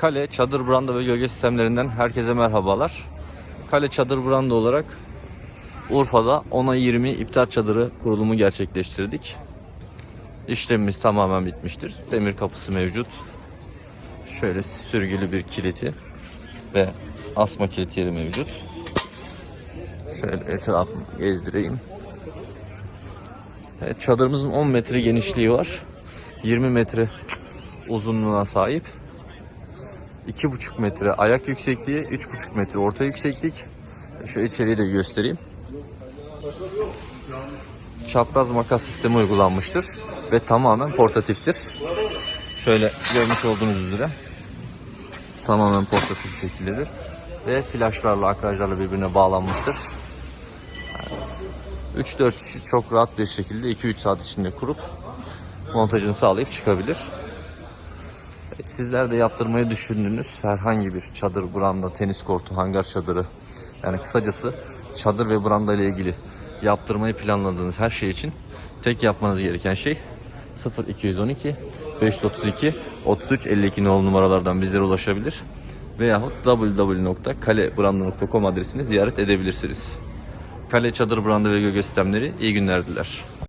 Kale Çadır Branda ve Gölge Sistemlerinden herkese merhabalar. Kale Çadır Branda olarak Urfa'da 10'a 20 iftar çadırı kurulumu gerçekleştirdik. İşlemimiz tamamen bitmiştir. Demir kapısı mevcut. Şöyle sürgülü bir kiliti ve asma kilit yeri mevcut. Şöyle etrafını gezdireyim. Evet, çadırımızın 10 metre genişliği var. 20 metre uzunluğuna sahip. 2,5 metre ayak yüksekliği, 3,5 metre orta yükseklik. Şu içeriği de göstereyim. Çapraz makas sistemi uygulanmıştır ve tamamen portatiftir. Şöyle görmüş olduğunuz üzere tamamen portatif şekildedir ve flaşlarla, akrajlarla birbirine bağlanmıştır. 3-4 kişi çok rahat bir şekilde 2-3 saat içinde kurup montajını sağlayıp çıkabilir. Sizler de yaptırmayı düşündüğünüz herhangi bir çadır, branda, tenis kortu, hangar çadırı yani kısacası çadır ve branda ile ilgili yaptırmayı planladığınız her şey için tek yapmanız gereken şey 0212 532 33 52 nolu numaralardan bizlere ulaşabilir veyahut www.kalebranda.com adresini ziyaret edebilirsiniz. Kale Çadır Branda ve Gölge Sistemleri iyi günler diler.